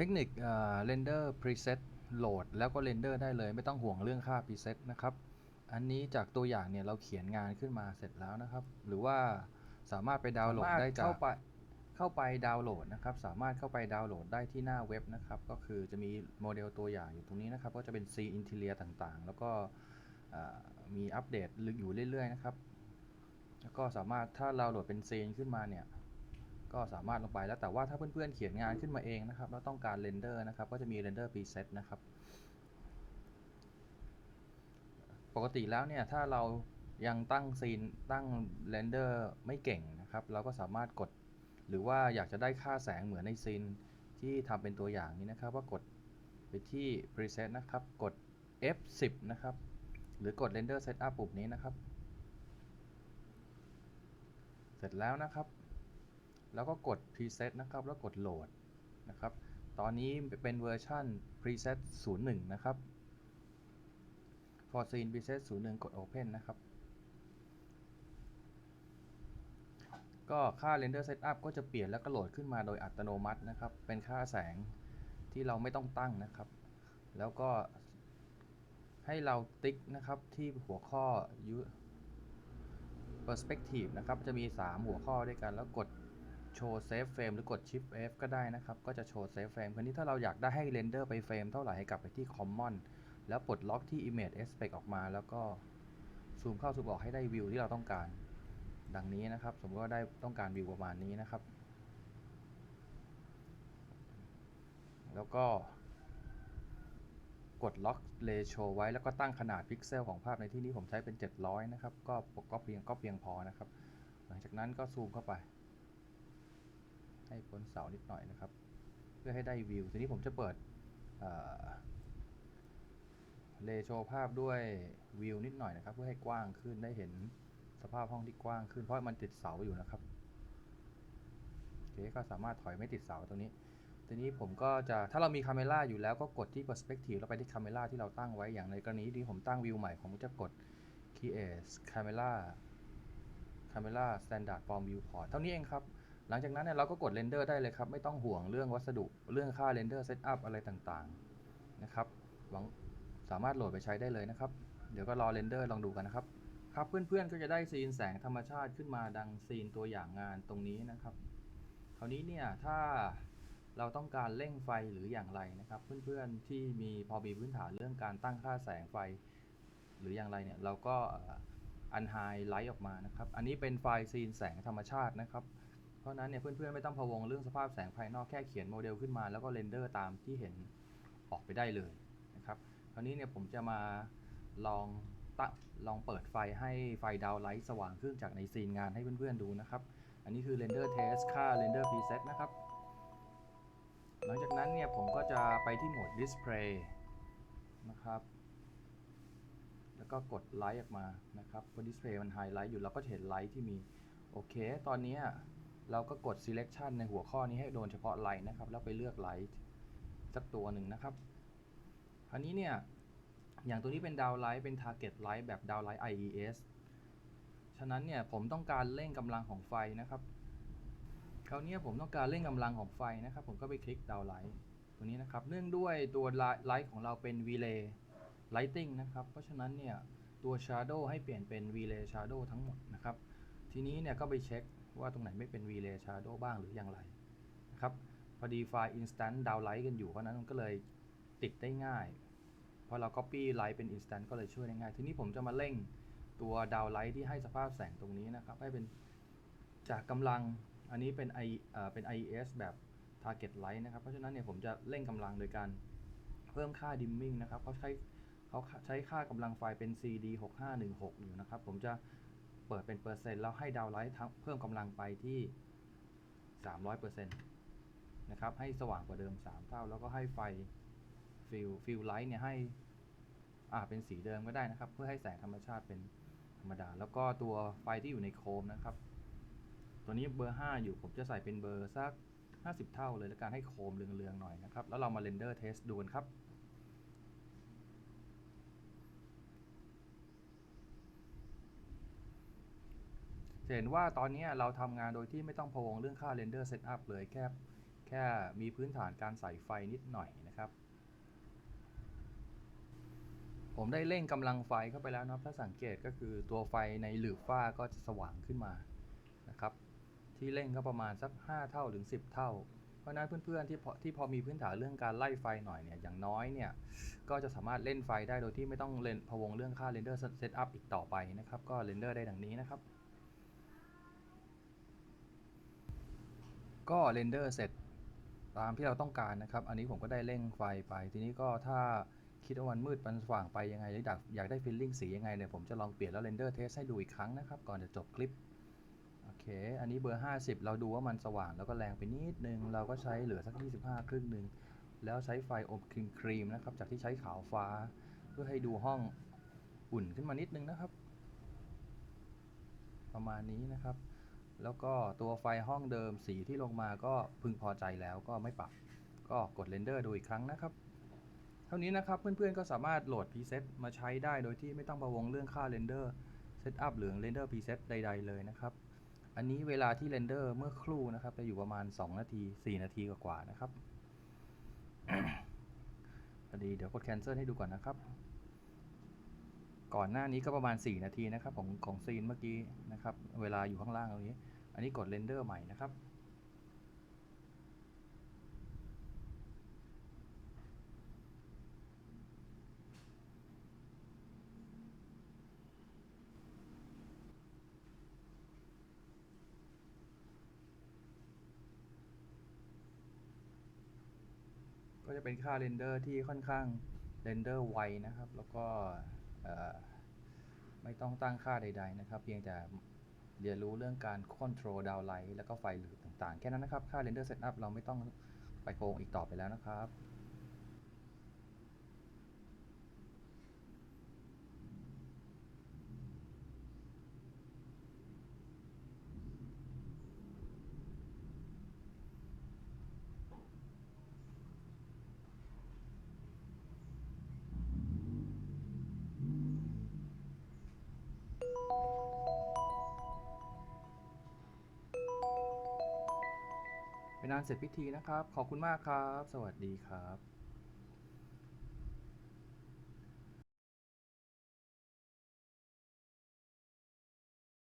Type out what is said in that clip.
ทคนิคเอ่อ render preset โหลดแล้วก็ render ได้เลย ไม่ต้องห่วงเรื่องค่า preset นะครับ อันนี้จากตัวอย่างเนี่ยเราเขียนงานขึ้นมาเสร็จแล้วนะครับ หรือว่าสามารถไปดาวน์โหลดได้จากเข้าไปเข้าไปดาวน์โหลดนะครับ สามารถเข้าไปดาวน์โหลดได้ที่หน้าเว็บนะครับ ก็คือจะมีโมเดลตัวอย่างอยู่ตรงนี้นะครับ ก็จะเป็น C Interior ต่างๆ แล้วก็เอ่อมีอัปเดตอยู่เรื่อยๆนะครับ แล้วก็สามารถถ้าเราโหลดเป็นซีนขึ้นมาเนี่ย ก็สามารถลงไปแล้วแต่ว่าถ้าเพื่อนๆเขียนงานขึ้นมาเองนะครับแล้วต้องการเรนเดอร์นะครับก็จะมีเรนเดอร์พรีเซตนะครับปกติแล้วเนี่ยถ้าเรายังตั้งซีนตั้งเรนเดอร์ไม่เก่งนะครับ เราก็สามารถกด หรือว่าอยากจะได้ค่าแสงเหมือนในซีนที่ทำเป็นตัวอย่างนี้นะครับ ว่ากดไปที่ preset นะครับ กด F10 นะครับ หรือกด render setup ปุ่มนี้นะครับ เสร็จแล้วนะครับ แล้วก็กด preset นะครับ แล้วกดโหลดนะครับ ตอนนี้เป็นเวอร์ชัน preset 01 นะครับ for scene preset 01 กด open นะครับ ก็ค่า render setup ก็จะเปลี่ยนแล้วก็โหลดขึ้นมาโดยอัตโนมัตินะครับ เป็นค่าแสงที่เราไม่ต้องตั้งนะครับ แล้วก็ให้เราติ๊กนะครับที่หัวข้อ perspective นะครับ จะมี 3 หัวข้อด้วยกันแล้วกด โชว์ save frame หรือกด shift F ก็ได้นะครับ ก็จะโชว์ save frame คราวนี้ถ้าเราอยากได้ให้ render ไปเฟรมเท่าไหร่ให้กลับไปที่ common แล้วปลดล็อกที่ image aspect ออกมา แล้วก็ซูมเข้าซูมออกให้ได้วิวที่เราต้องการ ดังนี้นะครับ สมมติว่าได้ต้องการวิวประมาณนี้นะครับ แล้วก็ กดล็อกเลโชไว้แล้วก็ตั้งขนาดพิกเซลของภาพในที่นี้ผมใช้เป็น 700 นะครับ ก็ก็เพียงก็เพียงพอนะครับ หลังจากนั้นก็ซูมเข้าไป ให้พ้นเสานิดหน่อยนะครับ เพื่อให้ได้วิว ทีนี้ผมจะเปิดเลโชภาพด้วยวิวนิดหน่อยนะครับ เพื่อให้กว้างขึ้นได้เห็นสภาพห้องที่กว้างขึ้น เพราะมันติดเสาอยู่นะครับโอเคก็สามารถถอยไม่ติดเสาตรงนี้ ทีนี้ผมก็จะถ้าเรามีคาเมล่าอยู่แล้วก็กดที่ perspective แล้วไปที่คาเมล่าที่เราตั้งไว้อย่างในกรณีที่ผมตั้งวิวใหม่ผมจะกด create camera camera standard form viewport เท่านี้เองครับ หลังจากนั้นเนี่ยเราก็กด render ได้เลยครับ ไม่ต้องห่วงเรื่องวัสดุเรื่องค่า render setup อะไรต่างๆนะครับหวังสามารถโหลดไปใช้ได้เลยนะครับ เดี๋ยวก็รอ render ลองดูกันนะครับ ครับเพื่อนๆก็จะได้ซีนแสงธรรมชาติขึ้นมาดังซีนตัวอย่างงานตรงนี้นะครับคราวนี้เนี่ยถ้าเราต้องการเร่งไฟหรืออย่างไรนะครับ เพื่อนๆที่มีพอมีพื้นฐานเรื่องการตั้งค่าแสงไฟ หรืออย่างไรเนี่ยเราก็อันไฮไลท์ออกมานะครับ อันนี้เป็นไฟล์ซีนแสงธรรมชาตินะครับ เพราะนั้นเนี่ยเพื่อนๆไม่ต้องพะวงเรื่องสภาพแสงภายนอกแค่เขียนโมเดลขึ้นมา แล้วก็เรนเดอร์ตามที่เห็นออกไปได้เลยนะครับคราวนี้เนี่ยผมจะมาลองตะลองเปิดไฟให้ไฟดาวไลท์สว่างขึ้นจากในซีนงานให้เพื่อนๆดูนะครับ อันนี้คือ render test ค่า render preset นะครับ หลังจากนั้นเนี่ยผมก็จะไปที่โหมด display นะครับ แล้วก็กดไลท์ออกมานะครับเพราะ display มันไฮไลท์อยู่เราก็จะเห็นไลท์ที่มี โอเค ตอนนี้ เราก็กด selection ในหัวข้อนี้ให้โดนเฉพาะไลท์นะครับ แล้วไปเลือกไลท์สักตัวหนึ่งนะครับคราวนี้เนี่ย อย่างตัวนี้เป็นดาวไลท์เป็น target light แบบดาวไลท์ IES ฉะนั้นเนี่ยผมต้องการเร่งกำลังของไฟนะครับคราวนี้ผมต้องการเร่งกำลังของไฟนะครับ ผมก็ไปคลิกดาวไลท์ตัวนี้นะครับ เนื่องด้วยตัวไลท์ของเราเป็น relay lighting นะครับ เพราะฉะนั้นเนี่ยตัว shadow ให้เปลี่ยนเป็น relay shadow ทั้งหมดนะครับ ทีนี้เนี่ยก็ไปเช็ค ว่าตรงไหนไม่เป็น relay shadow บ้างหรืออย่างไรนะครับพอดีไฟล์ instant downlight กันอยู่ เพราะนั้นมันก็เลยติดได้ง่ายพอเรา copy light เป็น instant ก็เลยช่วยได้ง่าย ทีนี้ผมจะมาเร่งตัวดาวไลท์ที่ให้สภาพแสงตรงนี้นะครับ ให้เป็นจากกำลังอันนี้เป็น I เอ่อเป็น IES แบบ target light นะครับ เพราะฉะนั้นเนี่ยผมจะเร่งกำลังโดยการเพิ่มค่า dimming นะครับเขาใช้เขาใช้ค่ากำลังไฟเป็น CD 6516อยู่นะครับ ผมจะ เปิดเป็นเปอร์เซ็นต์แล้วให้ดาวไลท์เพิ่มกำลังไปที่ 300%นะครับให้สว่างกว่าเดิม 3 เท่า แล้วก็ให้ไฟฟิลฟิลไลท์เนี่ยให้อ่าเป็นสีเดิมก็ได้นะครับ เพื่อให้แสงธรรมชาติเป็นธรรมดา แล้วก็ตัวไฟที่อยู่ในโคมนะครับ ตัวนี้เบอร์ 5 อยู่ผมจะใส่เป็นเบอร์สัก 50 เท่าเลยแล้วการให้โคมเรืองๆหน่อยนะครับ แล้วเรามาเรนเดอร์เทสดูกันครับ จะเห็นว่าตอนนี้เราทำงานโดยที่ไม่ต้องพะวงเรื่องค่า render setup เลยแค่แค่มีพื้นฐานการใส่ไฟนิดหน่อยนะครับ ผมได้เร่งกำลังไฟเข้าไปแล้วนะครับ ถ้าสังเกตก็คือตัวไฟในหลืบฝ้าก็จะสว่างขึ้นมานะครับ ที่เร่งก็ประมาณสัก 5 เท่าถึง 10 เท่า เพราะฉะนั้นเพื่อนๆที่พอที่พอมีพื้นฐานเรื่องการไล่ไฟหน่อยเนี่ยอย่างน้อยเนี่ยก็จะสามารถเล่นไฟได้โดยที่ไม่ต้องเล่นพะวงเรื่องค่า render setup อีกต่อไปนะครับ ก็ render ได้ดังนี้นะครับ ก็ render เสร็จตามที่เราต้องการนะครับ อันนี้ผมก็ได้เร่งไฟไป ทีนี้ก็ถ้าคิดว่ามันมืดมันสว่างไปยังไงหรืออยากอยากได้ feeling สียังไงเนี่ยผมจะลองเปลี่ยนแล้ว render test ให้ดูอีกครั้งนะครับ ก่อนจะจบคลิป โอเค อันนี้เบอร์ 50 เราดูว่ามันสว่างแล้วก็แรงไปนิดนึง เราก็ใช้เหลือสัก 25 ครึ่งหนึ่ง แล้วใช้ไฟอบครีมครีมนะครับ จากที่ใช้ขาวฟ้า เพื่อให้ดูห้องอุ่นขึ้นมานิดนึงนะครับ ประมาณนี้นะครับ แล้วก็ตัวไฟห้องเดิมสีที่ลงมาก็พึงพอใจแล้วก็ไม่ปรับ ก็กดเรนเดอร์ดูอีกครั้งนะครับ เท่านี้นะครับเพื่อนๆก็สามารถโหลด preset มาใช้ได้โดยที่ไม่ต้องประวงเรื่องค่าเรนเดอร์เซตอัพหรือ render preset ใด ๆ เลยนะครับอันนี้เวลาที่เรนเดอร์เมื่อครู่นะครับจะอยู่ประมาณ 2 นาที 4 นาทีกว่าๆนะครับพอดีเดี๋ยวกด cancel ให้ดูก่อนนะครับ ก่อนหน้านี้ก็ประมาณ 4 นาทีนะครับของของซีนเมื่อกี้นะครับ เวลาอยู่ข้างล่างตรงนี้ อันนี้กดเรนเดอร์ใหม่นะครับ ก็จะเป็นค่าเรนเดอร์ที่ค่อนข้างเรนเดอร์ไวนะครับ แล้วก็ ไม่ต้องตั้งค่าใด ๆ นะครับ เพียงแต่เรียนรู้เรื่องการ control downlight แล้วก็ไฟหลืบต่างๆ แค่นั้นนะครับ ค่า render setup เราไม่ต้องไปโกงอีกต่อไปแล้วนะครับ เป็นอันเสร็จพิธีนะครับ ขอบคุณมากครับ สวัสดีครับ